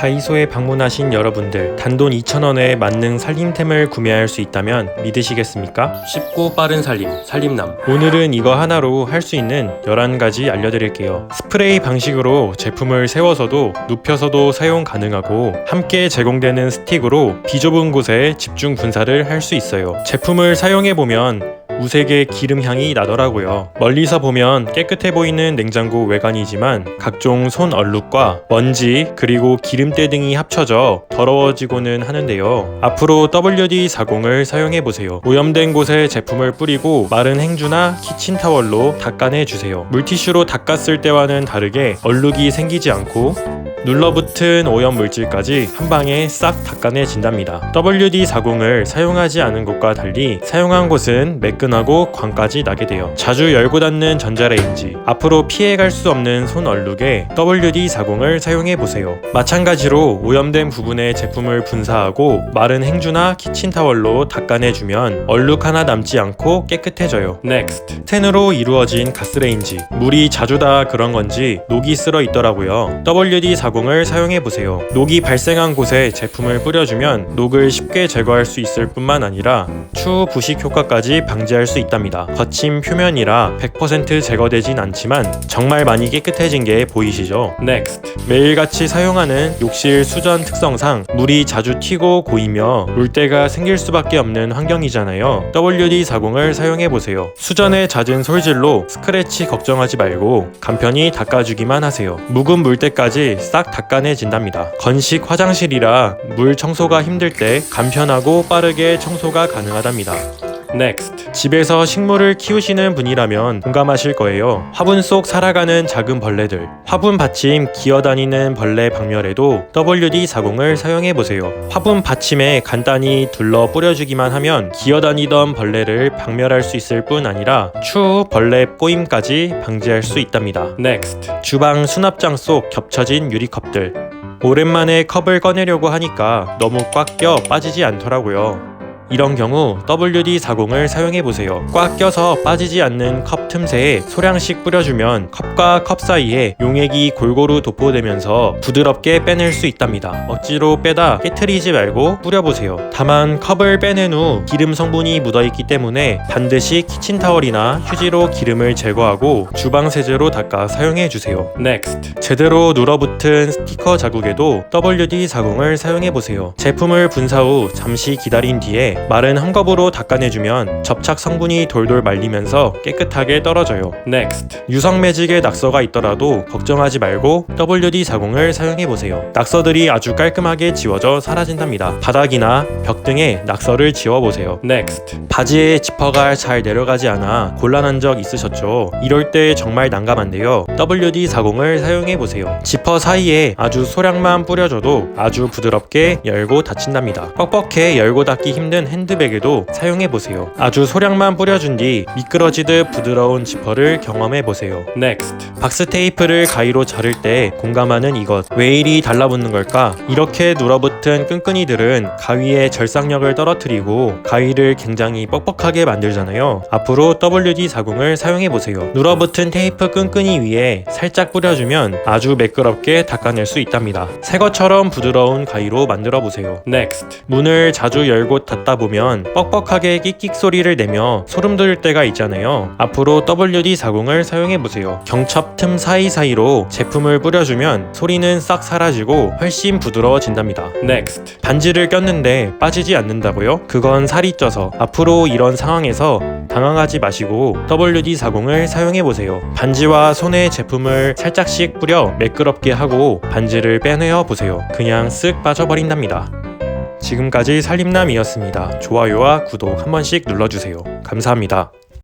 다이소에 방문하신 여러분들 단돈 2,000원에 만능 살림템을 구매할 수 있다면 믿으시겠습니까? 쉽고 빠른 살림, 살림남. 오늘은 이거 하나로 할 수 있는 11가지 알려드릴게요. 스프레이 방식으로 제품을 세워서도 눕혀서도 사용 가능하고 함께 제공되는 스틱으로 비좁은 곳에 집중 분사를 할 수 있어요. 제품을 사용해보면 우색의 기름 향이 나더라고요. 멀리서 보면 깨끗해 보이는 냉장고 외관이지만 각종 손 얼룩과 먼지 그리고 기름때 등이 합쳐져 더러워지고는 하는데요. 앞으로 WD-40을 사용해 보세요. 오염된 곳에 제품을 뿌리고 마른 행주나 키친타월로 닦아내 주세요. 물티슈로 닦았을 때와는 다르게 얼룩이 생기지 않고 눌러붙은 오염 물질까지 한 방에 싹 닦아내진답니다. WD-40을 사용하지 않은 곳과 달리 사용한 곳은 매끈하고 광까지 나게 돼요. 자주 열고 닫는 전자레인지 앞으로 피해갈 수 없는 손 얼룩에 WD-40을 사용해 보세요. 마찬가지로 오염된 부분에 제품을 분사하고 마른 행주나 키친타월로 닦아내주면 얼룩 하나 남지 않고 깨끗해져요. Next. 텐으로 이루어진 가스레인지 물이 자주 다 그런 건지 녹이 쓸어 있더라고요. WD-40 을 사용해 보세요. 녹이 발생한 곳에 제품을 뿌려주면 녹을 쉽게 제거할 수 있을 뿐만 아니라 추후 부식 효과까지 방지할 수 있답니다. 거친 표면이라 100% 제거되진 않지만 정말 많이 깨끗해진 게 보이시죠? Next. 매일같이 사용하는 욕실 수전 특성상 물이 자주 튀고 고이며 물때가 생길 수밖에 없는 환경이잖아요. WD-40을 사용해 보세요. 수전의 잦은 솔질로 스크래치 걱정하지 말고 간편히 닦아주기만 하세요. 묵은 물때까지 싹 닦아내진답니다. 건식 화장실이라 물 청소가 힘들 때 간편하고 빠르게 청소가 가능하답니다. Next. 집에서 식물을 키우시는 분이라면 공감하실 거예요. 화분 속 살아가는 작은 벌레들. 화분 받침 기어다니는 벌레 박멸에도 WD-40을 사용해 보세요. 화분 받침에 간단히 둘러 뿌려주기만 하면 기어다니던 벌레를 박멸할 수 있을 뿐 아니라 추후 벌레 꼬임까지 방지할 수 있답니다. Next. 주방 수납장 속 겹쳐진 유리컵들. 오랜만에 컵을 꺼내려고 하니까 너무 꽉 껴 빠지지 않더라고요. 이런 경우 WD-40을 사용해 보세요. 꽉 껴서 빠지지 않는 컵 틈새에 소량씩 뿌려주면 컵과 컵 사이에 용액이 골고루 도포되면서 부드럽게 빼낼 수 있답니다. 억지로 빼다 깨트리지 말고 뿌려보세요. 다만 컵을 빼낸 후 기름 성분이 묻어있기 때문에 반드시 키친타월이나 휴지로 기름을 제거하고 주방 세제로 닦아 사용해 주세요. Next. 제대로 눌어붙은 스티커 자국에도 WD-40을 사용해 보세요. 제품을 분사 후 잠시 기다린 뒤에 마른 헝겊으로 닦아내주면 접착 성분이 돌돌 말리면서 깨끗하게 떨어져요. Next. 유성 매직에 낙서가 있더라도 걱정하지 말고 WD-40을 사용해보세요. 낙서들이 아주 깔끔하게 지워져 사라진답니다. 바닥이나 벽 등에 낙서를 지워보세요. Next. 바지에 지퍼가 잘 내려가지 않아 곤란한 적 있으셨죠? 이럴 때 정말 난감한데요. WD-40을 사용해보세요. 지퍼 사이에 아주 소량만 뿌려줘도 아주 부드럽게 열고 닫힌답니다. 뻑뻑해 열고 닫기 힘든 핸드백에도 사용해보세요. 아주 소량만 뿌려준 뒤 미끄러지듯 부드러운 지퍼를 경험해보세요. Next. 박스 테이프를 가위로 자를 때 공감하는 이것. 왜 이리 달라붙는 걸까? 이렇게 눌어붙은 끈끈이들은 가위의 절삭력을 떨어뜨리고 가위를 굉장히 뻑뻑하게 만들잖아요. 앞으로 WD-40을 사용해보세요. 눌어붙은 테이프 끈끈이 위에 살짝 뿌려주면 아주 매끄럽게 닦아낼 수 있답니다. 새 것처럼 부드러운 가위로 만들어보세요. Next. 문을 자주 열고 닫다 보면 뻑뻑하게 끽끽 소리를 내며 소름 돋을 때가 있잖아요. 앞으로 WD-40을 사용해보세요. 경첩 틈 사이사이로 제품을 뿌려주면 소리는 싹 사라지고 훨씬 부드러워진답니다. Next. 반지를 꼈는데 빠지지 않는다고요? 그건 살이 쪄서 앞으로 이런 상황에서 당황하지 마시고 WD-40을 사용해보세요. 반지와 손에 제품을 살짝씩 뿌려 매끄럽게 하고 반지를 빼내어 보세요. 그냥 쓱 빠져버린답니다. 지금까지 살림남이었습니다. 좋아요와 구독 한 번씩 눌러주세요. 감사합니다.